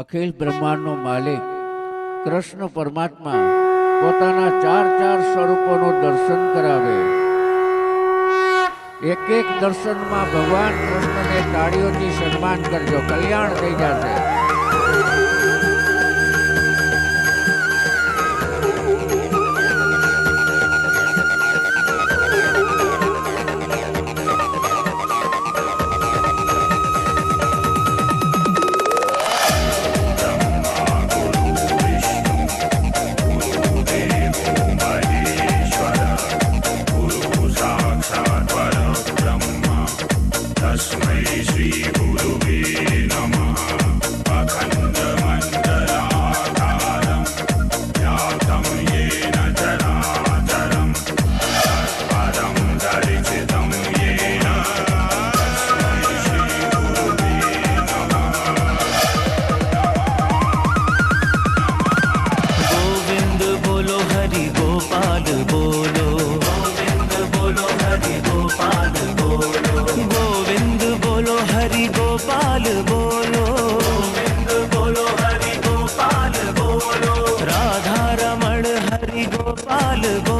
અખિલ બ્રહ્માંડનો માલિક, કૃષ્ણ પરમાત્મા પોતાના ચાર ચાર સ્વરૂપોનું દર્શન કરાવે. એક એક દર્શનમાં ભગવાન કૃષ્ણને તાળીઓથી સન્માન કરજો. કલ્યાણ થઈ જશે. ভালোবাস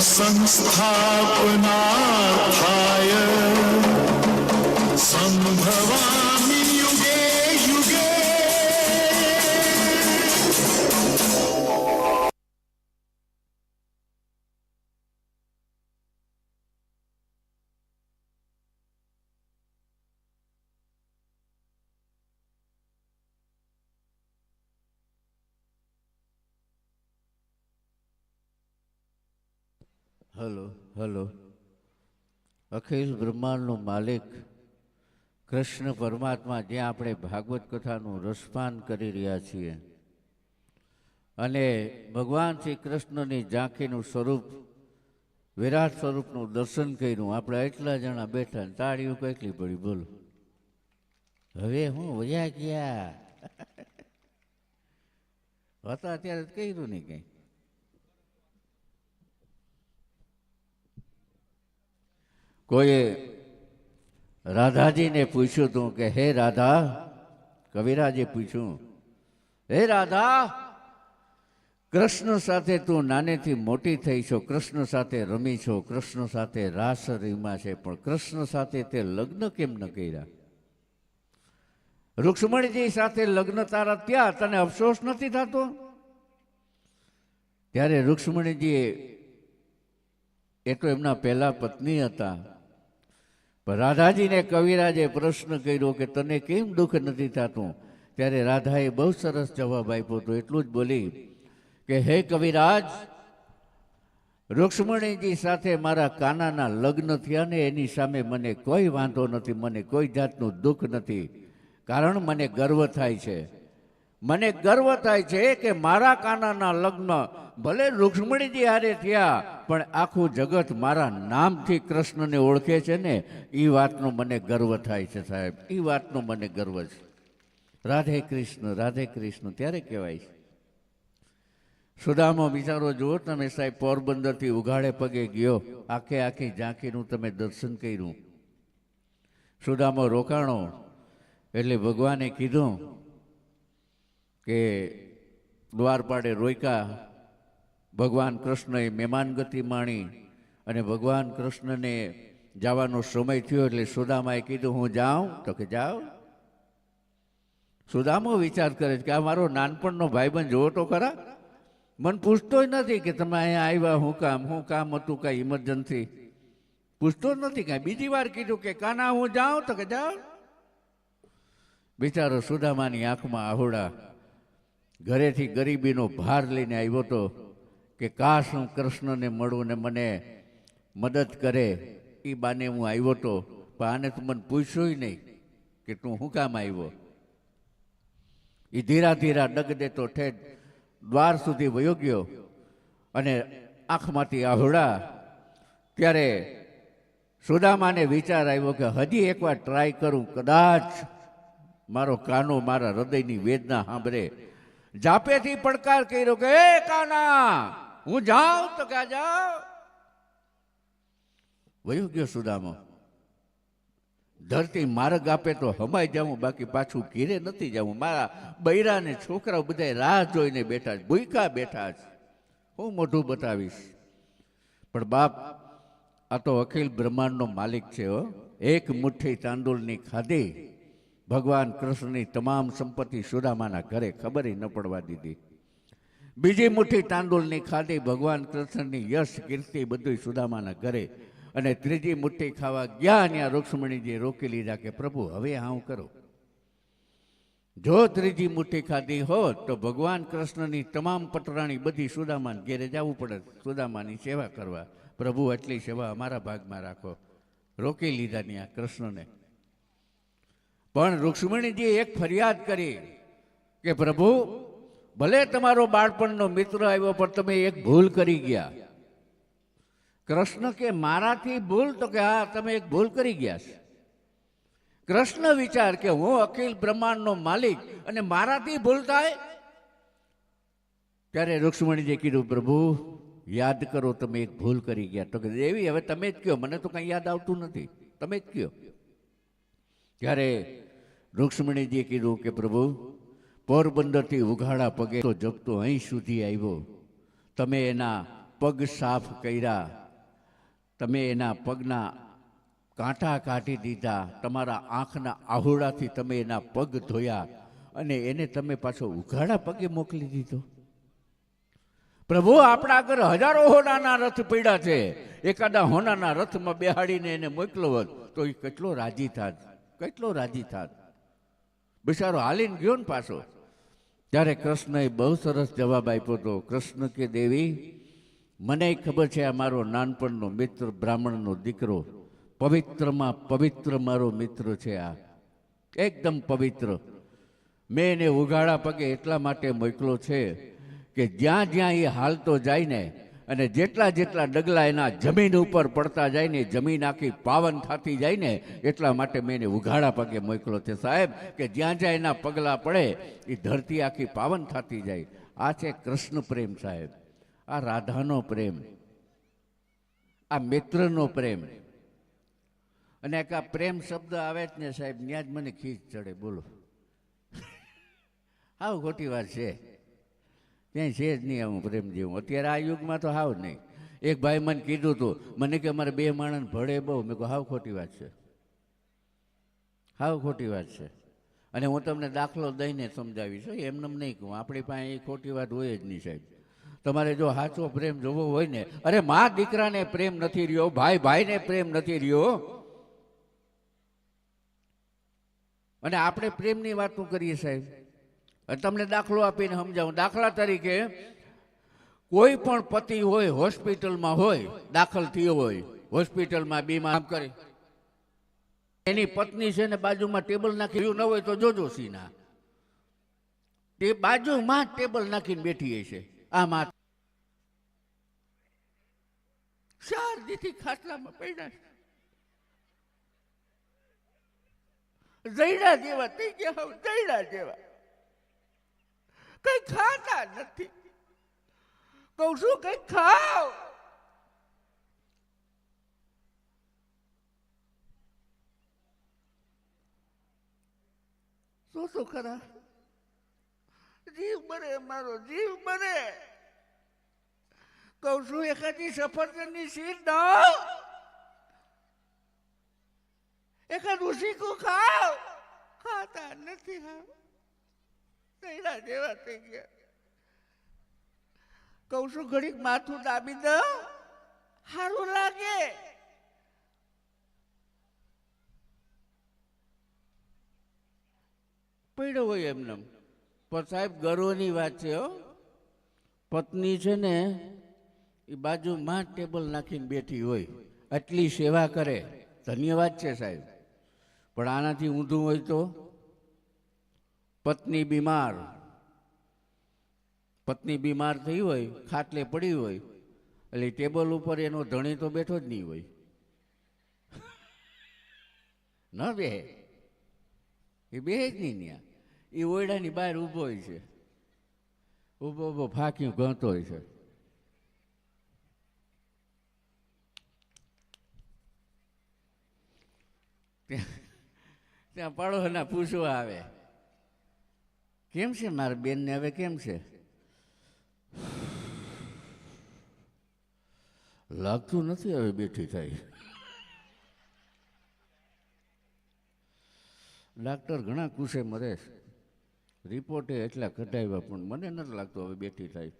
संस्थापना था હલો હલો. અખિલ બ્રહ્માંડનો માલિક કૃષ્ણ પરમાત્મા જ્યાં આપણે ભાગવત કથાનું રસપાન કરી રહ્યા છીએ. અને ભગવાન શ્રી કૃષ્ણની ઝાંખીનું સ્વરૂપ, વિરાટ સ્વરૂપનું દર્શન કર્યું. આપણે એટલા જણા બેઠા તાળીઓ કેટલી પડી. બોલો. હવે હું વયા ગયા. હતા ત્યારે કહ્યું નહીં કંઈ. કોઈએ રાધાજીને પૂછ્યું હતું કે, હે રાધા? કવિરાજે પૂછ્યું, હે રાધા, કૃષ્ણ સાથે તું નાનેથી મોટી થઈ છો, કૃષ્ણ સાથે રમી છો, કૃષ્ણ સાથે રાસ રીમા છે, પણ કૃષ્ણ સાથે તે લગ્ન કેમ ન કર્યા? રૂક્ષ્મણીજી સાથે લગ્ન તારા ત્યાં તને અફસોસ નથી થતો? ત્યારે રૂક્ષ્મણીજીએ એ તો એમના પહેલા પત્ની હતા રાધાજીને કવિરાજે પ્રશ્ન કર્યો કે તને કેમ દુઃખ નથી થતું? ત્યારે રાધાએ બહુ સરસ જવાબ આપ્યો તો એટલું જ બોલી કે, હે કવિરાજ, રૂક્ષ્મણીજી સાથે મારા કાનાના લગ્ન થયા ને એની સામે મને કોઈ વાંધો નથી, મને કોઈ જાતનું દુઃખ નથી, કારણ મને ગર્વ થાય છે. મને ગર્વ થાય છે કે મારા કાનાના લગ્ન ભલે રૂક્ષ્મણીજી હારે થયા, પણ આખું જગત મારા નામથી કૃષ્ણને ઓળખે છે ને એ વાતનો મને ગર્વ થાય છે સાહેબ. એ વાતનો મને ગર્વ છે. રાધે કૃષ્ણ રાધે કૃષ્ણ, ત્યારે કહેવાય છે. સુદામો, વિચારો જુઓ તમે સાહેબ, પોરબંદરથી ઉઘાડે પગે ગયો, આખે આખી ઝાંખીનું તમે દર્શન કર્યું. સુદામો રોકાણો, એટલે ભગવાને કીધું કે દ્વારપાડે રોયકા, ભગવાન કૃષ્ણએ મહેમાન ગતિ માણી અને ભગવાન કૃષ્ણને જવાનો સમય થયો એટલે સુદામાએ કીધું, હું જાઉં? તો કે, જાઓ. સુદામો વિચાર કરે છે કે આ મારો નાનપણનો ભાઈબંધ જોવો તો ખરા. મને પૂછતોય નથી કે તમે અહીંયા આવ્યા, હું કામ હું કામ હતું, કાંઈ ઇમરજન્સી પૂછતો જ નથી કાંઈ. બીજી વાર કીધું કે, કાના, હું જાઉં? તો કે, જાઓ. બિચારો સુદામાની આંખમાં આહોડા ઘરેથી ગરીબીનો ભાર લઈને આવ્યો તો કે કાશ હું કૃષ્ણને મળું ને મને મદદ કરે એ બાને હું આવ્યો તો, પણ આને તું મને પૂછ્યું નહીં કે તું શું કામ આવ્યો? એ ધીરા ધીરા ડગ દેતો ઠેઠ દ્વાર સુધી વયો ગયો અને આંખમાંથી આહોડા ત્યારે સુદામાને વિચાર આવ્યો કે હજી એકવાર ટ્રાય કરું, કદાચ મારો કાનો મારા હૃદયની વેદના સાંભળે. જાપેથી પડકાર કર્યો કે, એ કાના, હું જાઉં તો ક્યાં જાઉં વયો ગયો સુદામો. ધરતી માર્ગ આપે તો હમાઈ જાઉં, બાકી પાછું ઘીરે નથી જાઉં. મારા બૈરા ને છોકરાઓ બધા રાહ જોઈને બેઠા છે ભૂયકા બેઠા છે. હું મોઢું બતાવીશ. પણ બાપ, આ તો અખિલ બ્રહ્માંડનો માલિક છે હો. એક મુઠ્ઠી તાંડુલની ખાધી ભગવાન કૃષ્ણની તમામ સંપત્તિ સુદામાના ઘરે ખબર ન પડવા દીધી. બીજી મુઠ્ઠી તાંદુલની ખાધી ભગવાન કૃષ્ણની યશ, કીર્તિ બધું સુદામાના ઘરે અને ત્રીજી મુઠ્ઠી ખાવા ગયા ત્યાં રૂક્ષ્મણીજી રોકી લીધા કે, પ્રભુ, હવે હું કરો? જો ત્રીજી મુઠ્ઠી ખાધી હોત તો ભગવાન કૃષ્ણની તમામ પટરાણી બધી સુદામાન ઘેરે જવું પડે, સુદામાની સેવા કરવા. પ્રભુ એટલી સેવા અમારા ભાગમાં રાખો. રોકી લીધા ત્યાં કૃષ્ણને. પણ રૂક્ષ્મણીજીએ એક ફરિયાદ કરી કે, પ્રભુ, ભલે તમારો બાળપણનો મિત્ર આવ્યો, પણ તમે એક ભૂલ કરી ગયા. કૃષ્ણ કે, મારાથી ભૂલ? તો કે, હા, તમે એક ભૂલ કરી ગયા છે. કૃષ્ણ વિચાર કે, હું અખિલ બ્રહ્માંડનો માલિક અને મારાથી ભૂલ થાય? ત્યારે રુક્ષ્મણીજીએ કીધું, પ્રભુ, યાદ કરો, તમે એક ભૂલ કરી ગયા. તો કે, દેવી, હવે તમે જ કયો. મને તો કંઈ યાદ આવતું નથી. તમે જ કયો. ત્યારે રૂક્ષ્મણીજીએ કીધું કે પ્રભુ, પોરબંદરથી ઉઘાડા પગે તો જપતો અહીં સુધી આવ્યો. તમે એના પગ સાફ કર્યા. તમે એના પગના કાંઠા કાઢી દીધા. તમારા આંખના આહોળાથી તમે એના પગ ધોયા અને એને તમે પાછો ઉઘાડા પગે મોકલી દીધો. પ્રભુ, આપણા આગળ હજારો હોનાના રથ પડ્યા છે. એકાદા હોનાના રથમાં બેહાડીને એને મોકલો હોત તો એ કેટલો રાજી થાત. કેટલો રાજી થાત? બિચારો હાલીને ગયો ને પાછો. ત્યારે કૃષ્ણએ બહુ સરસ જવાબ આપ્યો હતો કૃષ્ણ કે દેવી મને ખબર છે આ મારો નાનપણનો મિત્ર બ્રાહ્મણનો દીકરો. પવિત્રમાં પવિત્ર મારો મિત્ર છે આ. એકદમ પવિત્ર. મેં એને ઉઘાડા પગે એટલા માટે મોકલો છે કે જ્યાં જ્યાં એ હાલતો જાય ને અને જેટલા જેટલા ડગલા એના જમીન ઉપર પડતા જાય ને જમીન આખી પાવન થતી જાય ને એટલા માટે મેં એને ઉઘાડા પગે મોકલો છે. સાહેબ, કે જ્યાં જ્યાં એના પગલાં પડે, એ ધરતી આખી પાવન થતી જાય. આ છે કૃષ્ણ પ્રેમ, સાહેબ. આ રાધાનો પ્રેમ. આ મિત્રનો પ્રેમ. અને એક આ પ્રેમ શબ્દ આવે જ ને સાહેબ ત્યાં જ મને ખીચ ચડે. બોલો. હાવ ખોટી વાત છે. ક્યાંય છે જ નહીં હું પ્રેમ જેવું અત્યારે આ યુગમાં તો હાવ નહીં. એક ભાઈ મને કીધું હતું મને કે અમારે બે માણસ ભળે બહુ. મેં કહું, હાવ ખોટી વાત છે. હાવ ખોટી વાત છે. અને હું તમને દાખલો દઈને સમજાવીશ. એમને નહીં કહું. આપણી પાસે એ ખોટી વાત હોય જ નહીં સાહેબ. તમારે જો સાચો પ્રેમ જોવો હોય ને, અરે મા દીકરાને પ્રેમ નથી રહ્યો, ભાઈ ભાઈને પ્રેમ નથી રહ્યો. અને આપણે પ્રેમની વાતો કરીએ સાહેબ? તમને દાખલો આપીને સમજાવું. દાખલા તરીકે કોઈ પણ પતિ હોય, હોસ્પિટલમાં હોય, દાખલ થયો હોય, હોસ્પિટલમાં બીમાર કરે. એની પત્ની છે ને બાજુમાં ટેબલ નાખી ન હોય તો જોજો સીના. તે બાજુમાં ટેબલ નાખીને બેઠી છે આમાં ચાર દીથી ખાટલામાં પડ્યા છે. જૈડા જેવા થઈ ગયા જૈડા જેવા. કઈ ખાતા નથી. કઉ છું કઈ ખાવ? શું શું ખરા જીવ બરે મારો જીવ બરે કઉ છું એકાદી સફરજનની સીટ એકાદ એકાદું કો ખાવ? ખાતા નથી હાવ તૈરા જેવા થઈ ગયા. કહું છું, ઘડીક માથું દાબી દો. સારું લાગે. પડ્યો હોય એમને. પણ સાહેબ, ગર્વની વાત છે, હો. પત્ની છે ને, એ બાજુમાં માં ટેબલ નાખીને બેઠી હોય. આટલી સેવા કરે. ધન્યવાદ છે સાહેબ. પણ આનાથી ઊંધું હોય તો પત્ની બીમાર. પત્ની બીમાર થઈ હોય, ખાટલે પડી હોય, એટલે ટેબલ ઉપર એનો ધણી તો બેઠો જ નહીં હોય. ન બે એ બે જ નહીં ત્યાં. એ ઓયડાની બહાર ઊભો હોય છે. ઊભો ઊભો ફાંક્યું ગણતો હોય છે. ત્યાં ત્યાં પડોશના પૂછવા આવે. કેમ છે મારા બેનને હવે કેમ છે? લાગતું નથી હવે બેઠી થાય. ડાક્ટર ઘણા કુશે મરે રિપોર્ટે એટલા કઢાવ્યા પણ મને નથી લાગતું હવે બેઠી થાય.